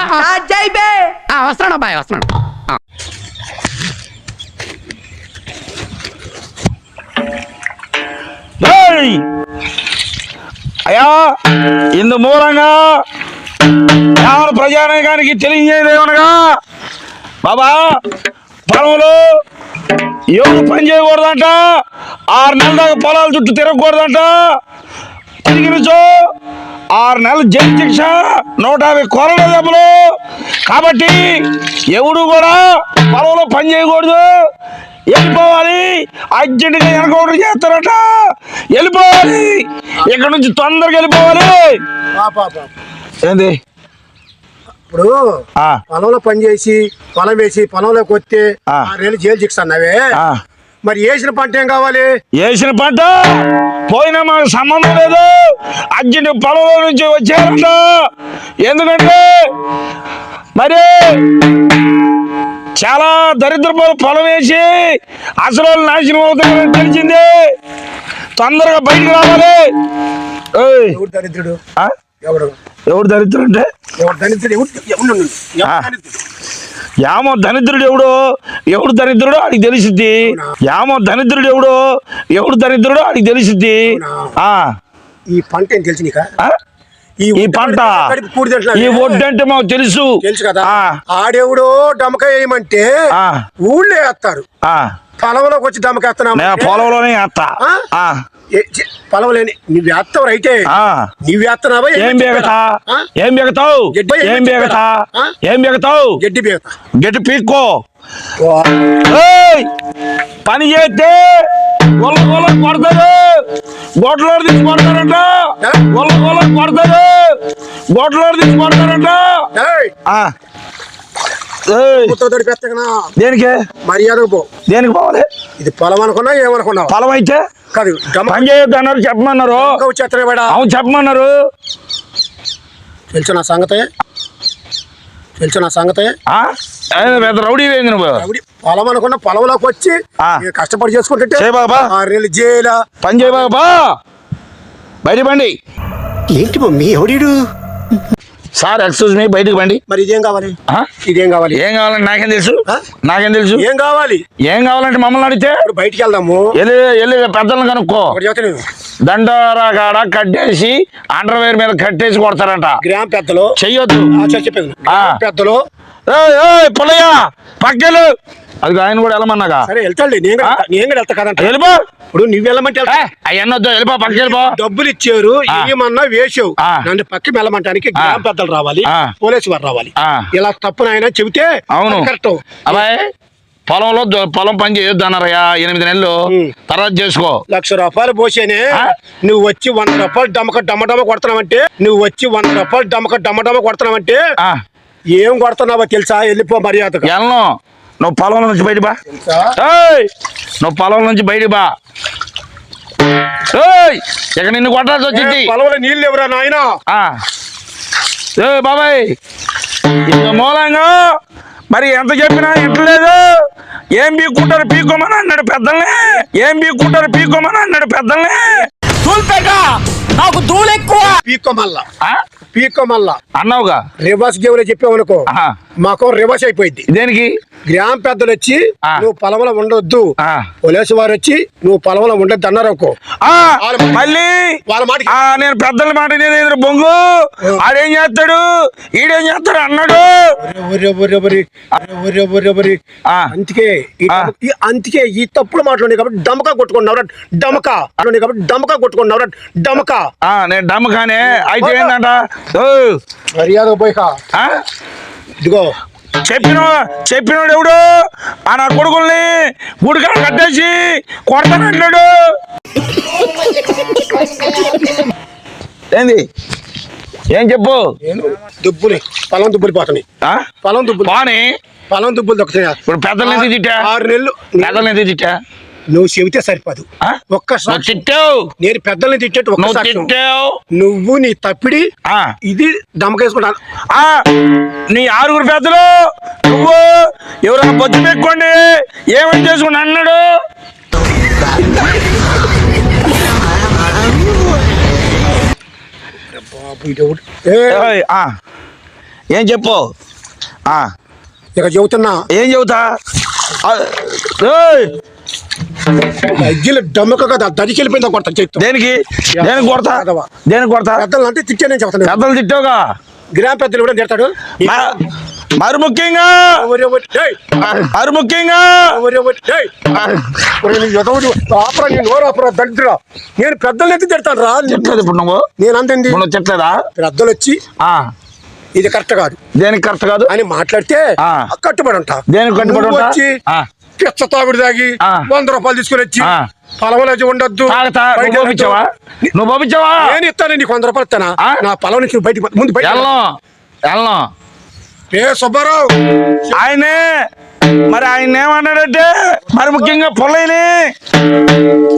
ఆ, ఆ. ఆ, జై బే వస్తున్నాడు అబ్బాయి! అయ్యా ఇందు మూలంగా ప్రజానీకానికి తెలియజేయదేమనగా బాబా పొలంలో ఎవరు పని చేయకూడదంట ఆరు నెలల దాకా పొలాల చుట్టూ తిరగకూడదంట ఆరు నెలలు జైలు శిక్ష నూట యాభై కొరల దెబ్బలు కాబట్టి ఎవడు కూడా పొలంలో పని చేయకూడదు. వెళ్ళిపోవాలి. అర్జెంటుగా ఎన్కౌంటర్ చేస్తారట. వెళ్ళిపోవాలి. ఇక్కడ నుంచి తొందరగా వెళ్ళిపోవాలి. ఏంది? ఇప్పుడు ఆ, పొలంలో పని చేసి పొలం వేసి పొలంలోకి వస్తే. ఆరేళ్ళు జైలు శిక్ష అన్నావే. మరి వేసిన పంట ఏం కావాలి? వేసిన పంట పోయినా మాకు సంబంధం లేదు. అర్జెంట్ పొలంలో నుంచి వచ్చారంట ఎందుకంటే మరి చాలా దరిద్రపు పొలం వేసి అసలు నాశనం అవుతారని తెలిసింది. తొందరగా బయటికి రావాలి. దరిద్రుడు? ఎవడు? ఎవడు దరిద్రుడు అంటే? ఎవడు దరిద్రుడు? ఎవడు యామో దరిద్రుడు ఎవడు? ఎవడు దరిద్రుడో ఆడికి తెలిసిద్ది. యామో దరిద్రుడు ఎవడు? ఎవడు దరిద్రుడో ఆడికి తెలిసిద్ది. ఆ. ఈ పంట ఏం తెలుసు నీకా? ఈ పంట. ఈ ఒడ్డు అంటే మాకు తెలుసు. తెలుసు కదా? ఆడెవడో డమకాయ వేయమంటే ఆ. ఊళ్ళో వేస్తారు. ఆ. పొలంలోకి వచ్చి డమకేస్తున్నాం నేను పొలంలోనే వేస్తా. పొలంలోని నువ్వు వేస్తావు ఆ. నువ్వు వేస్తున్నావా ఏం బీగతా? ఏం బీగతావు? గడ్డి ఏం బీగతా? ఏం బీగతావు? గడ్డి బీగతా. గట్టి పీక్కో! పని చేస్తే గొల్ల గొల్ల కొడతారు. గొడ్లలో తీసి కొడతారంట. గొల్ల గొల్ల కొడతారు. గొడ్లలో తీసి కొడతారంట. దేనికి? మర్యాదకు పో. దేనికి పోవాలి? ఇది పొలం అనుకున్నా ఏమనుకున్నావు? పొలం అయితే కాదు పని చేయొద్దు అన్నారు చెప్పమన్నారు. అవును చెప్పమన్నారు. తెలుసు నా సంగతే? తెలుసు నా సంగతే? పెద్ద రౌడీ వేయింది నువ్వు. పొలం అనుకున్న పొలంలోకి వచ్చి కష్టపడి జైలా. పని చేయ బాబా. బయట బండి ఏంటి మమ్మీ ఎవడీడు? సార్ ఎక్స్క్యూజ్ మీ బయటకు బండి మరి ఇదేం కావాలి? ఆ? ఇదేం కావాలి? ఏం కావాలంటే నాకేం తెలుసు? నాకేం తెలుసు? ఏం కావాలి? ఏం కావాలంటే మమ్మల్ని అడిగితే? బయటికి వెళ్దాము. వెళ్ళి వెళ్ళి పెద్దలను కనుక్కో. ఒకటి చెప్తా నేను. దండోరా కాడ కట్టేసి అండర్వేర్ మీద కట్టేసి కొడతారంట. గ్రామ పెద్దలు. చెయ్యొద్దు. పెద్దలు పుల్లయ్య పక్కెళ్ళు అది ఆయన కూడా వెళ్ళమన్నాగా సరే వెళ్తాడు నేను కూడా. నేను కూడా వెళ్తా కదంట వెళ్ళిపో ఇప్పుడు నువ్వు వెళ్ళమంటే వెళ్తా. అవన్నీ వద్దు వెళ్ళిపో పక్కకి వెళ్ళిపో డబ్బులు ఇచ్చారు ఆ. ఏమన్నా వేసావు ఆ. నన్ను పక్కకి వెళ్ళమంటానికి గ్రామ పెద్దలు రావాలి ఆ. పోలీసు వారు రావాలి ఆ. ఇలా తప్పు నాయన చెబితే అవును అది కరెక్ట్ అబ్బాయి పొలంలో దో- పొలం పని చేయొద్దు అన్నారయ్యా ఎనిమిది నెలలు. తర్వాత చేసుకో లక్ష రూపాయలు పోసేనే ఆ? నువ్వు వచ్చి వంద రూపాయలు డమ్మక డమ్మ డమ్మ కొడుతున్నావంటే నువ్వు వచ్చి వంద రూపాయలు డమ్మక డమ్మ డమ్మ కొడుతున్నావంటే ఆ, ఏం కొడుతున్నావో తెలుసా? వెళ్ళిపో మర్యాదగా. వెళ్ళను నువ్వు పొలం నుంచి బయట బా. తెలుసా? ఏయ్, నువ్వు పొలం నుంచి బయట బా. ఏయ్, ఇక నిన్ను కొట్టాల్సి వచ్చింది. పొలంలో నీళ్ళు ఎవరా నాయన? ఆ. ఏ బాబాయ్ ఇంత మూలంగా? మరి ఎంత చెప్పినా ఇంటలేదు ఏం పీక్కుంటారు పీక్కోమని అన్నాడు పెద్దల్ని. ఏం పీక్కుంటారు పీక్కోమని అన్నాడు పెద్దల్ని. పీక్కో మళ్ళా ఆ? పీక్కో మళ్ళా. అన్నావుగా? రివర్స్ గేమ్లో. మాకు రివర్స్ అయిపోయింది. దేనికి? గ్రామ పెద్దలు వచ్చి. నువ్వు పొలంలో ఉండొద్దు. ఆ. పోలీసు వారు వచ్చి నువ్వు పొలంలో ఉండొద్దు అన్నారు అనుకో. మళ్ళీ? వాళ్ళ మాట నేను పెద్దల మాట నేను బొంగు? ఆడేం చేస్తాడు? ఈడేం చేస్తాడు అన్నాడు. అందుకే అందుకే ఈ తప్పుడు మాట్లాడి కాబట్టి డమకా కొట్టుకున్నావు డమకా. కాబట్టి డమకా కొట్టుకున్నావు డమకా. ఆ నేను డమ్మకానే అయితే ఏంటంట మర్యాద పోయిక? ఇదిగో. చెప్పిన చెప్పినోడు ఎవడు? ఆ నా కొడుకుల్ని గుడికాడ కట్టేసి కొడతానన్నాడు ఏంది? ఏం చెప్పు? దుబ్బుని పొలం దుబ్బులు పోతున్నాయి. ఆ? పొలం దుబ్బులు. పోనీ. పొలం దుబ్బులు దొక్కుతున్నాయి ఇప్పుడు పెద్దల్ని ఎందుకు తిట్టా? ఆరు నెలలు. పెద్దల్ని ఎందుకు తిట్టా? నువ్వు చెబితే సరిపోదు? ఒక్క తిట్టావు. నేను పెద్దల్ని తిట్టేట్టు ఒక్క నువ్వు సాక్ష్యం తిట్టావు. నువ్వు నీ తప్పిడి ఆ. ఇది దమకేసుకుంటాను. ఆ, నీ ఆరుగురు పెద్దలు నువ్వు ఎవరైనా బొచ్చు పెట్టుకోండి. ఏమని చేసుకుని అన్నాడు. ఏ, చెప్పు? ఆ, ఇక చెబుతున్నా. ఏం చెబుతా? డమ్మక కదా దడికెళ్ళిపోయిందా కొడతా చేతితో. దేనికి? దేనికి కొడతా. దేనికి కొడతా? పెద్దలు అంటే తిట్టే నేను చెప్తాను. పెద్దలు తిట్టావుగా గ్రామ పెద్దలు కూడా తిడతాడు. మరి ముఖ్యంగా! మరి ముఖ్యంగా? దరిద్రుడా. నేను పెద్దలు ఎత్తి తిడతాను రా. చెట్లేదు ఇప్పుడు నువ్వు? నేను అంతండి నువ్వు చెట్లేదా? పెద్దలు వచ్చి ఆ, ఇది కరెక్ట్ కాదు. దేనికి కరెక్ట్ కాదు? అని మాట్లాడితే. కట్టుబడి ఉంటా. దేనికి కట్టుబడి? వచ్చి. పిచ్చ తాగుడు తాగి. వంద రూపాయలు తీసుకొని వచ్చి ఆ. పొలంలో ఉండొద్దు. పంపించావా. నువ్వు పంపించావా? నేను ఇస్తాను. నీకు వంద రూపాయలు ఇస్తానా? నా పొలం నుంచి. ముందు బయట వెళ్ళను వెళ్ళను ఏ సుబ్బారావు? ఆయనే. మరి ఆయన ఏమన్నాడంటే మరి ముఖ్యంగా పొల్లైని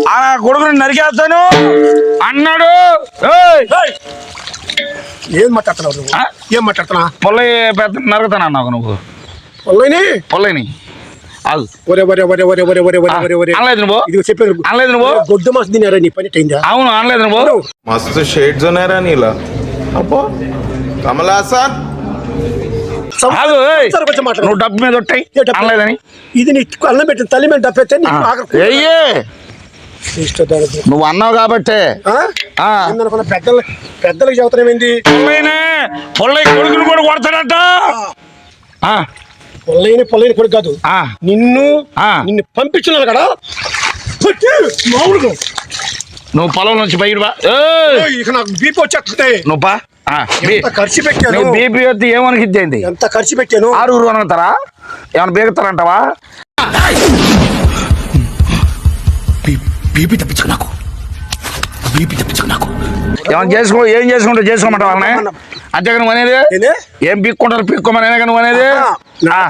ఆ కొడుకుని నరికేస్తాను. అన్నాడు! ఏం మాట్లాడుతున్నావు నువ్వు? ఏం మాట్లాడుతున్నా పొల్లయ్య పెద్ద నరుకుతాను అన్నావు నువ్వు. పొల్లైని పొల్లైని ఒరే నువ్వు ఇది పని అవును అబ్బో. కొంచెం నువ్వు డబ్బు మీద ఇది అన్నం పెట్టిన తల్లి మీద నువ్వు అన్నావు కాబట్టి. ఆ? ఆ. పెద్దలకు చదువుతాం ఏంది కూడా కొడతాడట. పొల్లైన పొల్లైన కొడుకు కాదు. ఆ. నిన్ను ఆ. నిన్ను పంపించున్నాను కదా. మామూలుగా. నువ్వు పొలం నుంచి బయట ఇక నాకు బీపీ వచ్చేస్తుంది. నువ్వు బీ- ఖర్చు పెట్టాను? బీపీ వద్దు ఏమనికిద్దేంది ఎంత ఖర్చు పెట్టాను? ఆరుగురు అనుకుంటారా ఏమైనా బీగుతారంటావా? బీపీ తప్పించుకు నాకు. బీపీ తప్పించుకు నాకు. ఏమైనా చేసుకో ఏం చేసుకుంటా చేసుకోమంటావు వాళ్ళని? అంతే నువ్వు అనేది ఏంది? ఏం పీక్కుంటారు? పీక్కోమని నువ్వు అనేది?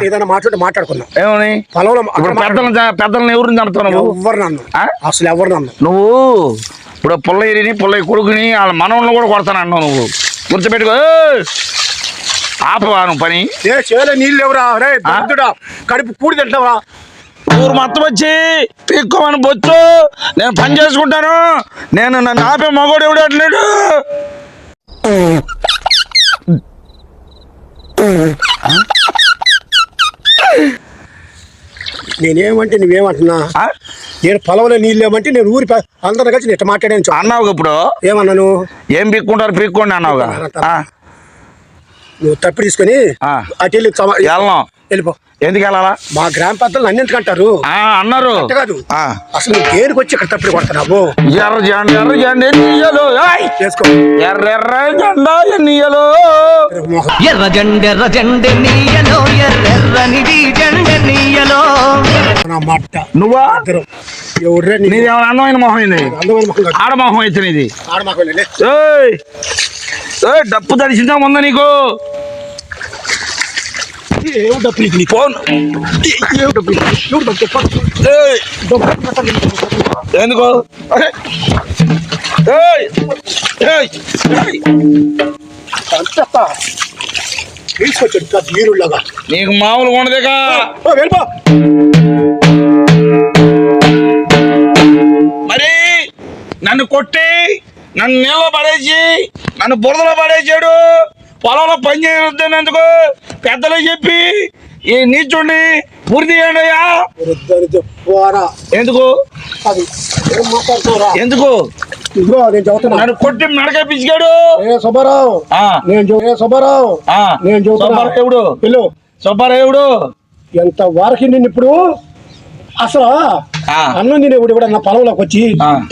ఏదైనా మాట్లాడి మాట్లాడుకున్నాం ఏమని? పొలంలో ఇప్పుడు పెద్దలను చ- పెద్దలను ఎవరిని చంపుతావు నువ్వు? ఎవరు నన్ను? అసలు ఎవరు నన్ను? నువ్వు ఇప్పుడు పుల్లయ్యని పుల్లయ్య కొడుకుని వాళ్ళ మనవలను కూడా కొడతానంటున్నావు నువ్వు. గుర్తుపెట్టుకో. ఏయ్! ఆపవా నువ్వు పని? ఏ చేలే నీళ్ళు ఎవరా రే దరిద్రుడా. కడుపు కూడి తింటావా? ఊరు మొత్తం వచ్చి పీక్కోమని బొచ్చు. నేను పని చేసుకుంటాను. నేను నన్ను ఆపే మగోడు ఎవడు అంటున్నాడు నేనేమంటే నువ్వేమంటున్నా? నేను పొలంలో నీళ్ళు ఏమంటే నేను ఊరి అందరిని కలిసి ఇట్లా మాట్లాడాను. అన్నావు ఇప్పుడు? ఏమన్నాను ఏం పీక్కుంటారు? పీక్కోండి అన్నావుగా. నువ్వు తప్పు తీసుకొని. అటు వెళ్ళి వెళ్ళిపో. ఎందుకు వెళ్ళాలా? మా గ్రామ పెద్దలు నన్ను ఎందుకు అంటారు? అన్నారు. కాదు. అసలు దేనికి వచ్చి ఇక్కడ తప్పుడు కొడుతున్నావు? ఎర్ర జెండా ఎర్ర జెండా ఎర్ర ఎర్ర జెండ ఎర్ర జెండ ఎర్ర ఎర్రని అందమైన మొహం ఆడ మొహం డప్పు దర్శించడం ముందా నీకు? ఫోన్ ఎందుకో తీసుకొచ్చాడు నీరులాగా నీకు మామూలుగా ఉండదేగా. వెళ్ళిపో. మరి నన్ను కొట్టి నన్ను నీళ్ళలో పడేసి నన్ను బురదలో పడేసాడు. పొలంలో పని చేయొద్దన్నందుకు పెద్దలు చెప్పి ఈ నీచుండి పూర్తి చేయండి అయ్యా. ఎందుకు? ఎందుకు? ఇదిగో నేను చదువుతున్నా నన్ను కొట్టి మెడక పిసిగాడు. ఏ సుబ్బారావు ఆ, నేను ఏ సుబ్బారావు ఆ. నేను సుబ్బారావుడు. ఎంత వారికి నేను ఇప్పుడు? అసలు. అన్నం తినేవాడు కూడా నా పొలంలోకి వచ్చి.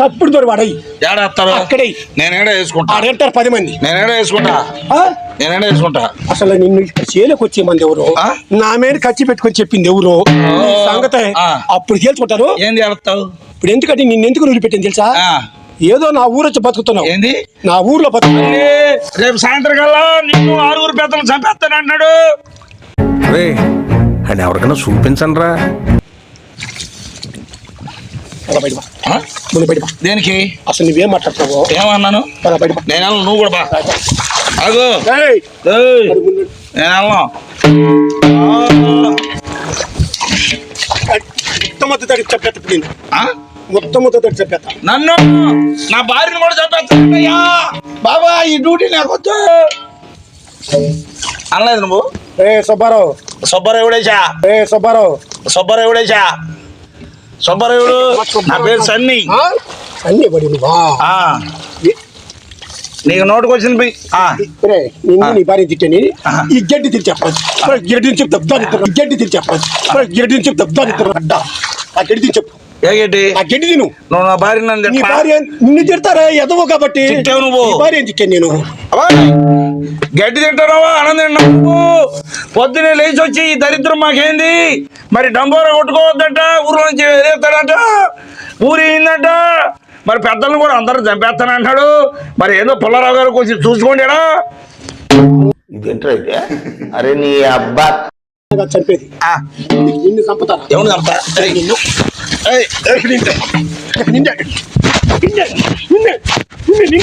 తప్పుడు దొరి వాడయి ఏడేస్తారు అక్కడే నేను ఏడ వేసుకుంటా ఆడేంటారు పది మంది. నేను ఏడ వేసుకుంటా? ఆ? నేను ఏడ వేసుకుంటా? అసలు నిన్ను చేలకు వచ్చే మంది ఎవరు? నా మీద ఖర్చు పెట్టుకొని చెప్పింది ఎవరు? సంగతి. అప్పుడు తేల్చుకుంటారు. ఏంది ఏడతావు ఇప్పుడు ఎందుకంటే నిన్ను ఎందుకు నువ్వు పెట్టింది తెలుసా ఏదో నా ఊరు వచ్చి బతుకుతున్నావు. ఏంది? నా ఊర్లో బతుకు రేపు సాయంత్రం కల్లా నిన్ను ఆరుగురు పెద్దలు చంపేస్తాను అన్నాడు ఎవరికైనా చూపించండి రా పద బయట బా. ఆ? ముందు బయట బా. దేనికి? అసలు నువ్వేం మాట్లాడుతున్నావు? ఏమన్నాను? పద బయట. నేను వెళ్ళను, నువ్వు కూడా బా ముందు నేను వెళ్ళను. మొత్తం తడి. ఆ? మొత్తం తడి చెప్పేస్తా నన్ను? నా భార్యను కూడా చంపేస్తానయ్యా బాబా ఈ డ్యూటీ నాకు వద్దు. అనలేదు నువ్వు? ఏ సుబ్బారావు. సుబ్బారావు ఎవడేసా ఏ సుబ్బారావు. సుబ్బారావు ఎవడేసా సుబ్బారావుడు నా పేరు సన్ని. ఆ? అన్నీ పడి. నీకు నోటుకు వచ్చింది నిన్ను నీ భార్య తిట్టని. ఈ గడ్డి తిరిగి చెప్పాలి ఈ గడ్డి నుంచి దబ్దాని గడ్డి తిరిగి చెప్పాలి ఈ గడ్డి నుంచి దబ్దాని అడ్డా ఆ గడ్డి తిని చెప్పు. ఏ గడ్డి? ఆ గడ్డి తిను. నువ్వు నా భార్య నన్ను నీ? భార్య నిన్ను తిడతారా? ఎదవో కాబట్టి. నువ్వు. భార్య తిట్టాను నేను? గడ్డి తింటారావా ఆనందం నువ్వు పొద్దునే లేచి వచ్చి ఈ దరిద్రం మాకేంది? మరి డంబోర కొట్టుకోవద్దట ఊరు నుంచి వెళ్ళేస్తాడట ఊరి అయిందట మరి పెద్దలను కూడా అందరూ చంపేస్తానంటాడు మరి ఏదో పుల్లారావు గారు కొంచెం చూసుకోండిడా ఇదేంట్రా అయితే అరే నీ అబ్బా. చంపేది. నిన్ను చంపుతారా? ఎవరు చంపా ఏయ్, నిన్ను. ఏయ్, ఏయ్. నిన్నే. నిన్నే నిన్నే నిన్నే నిన్నే నిన్నే.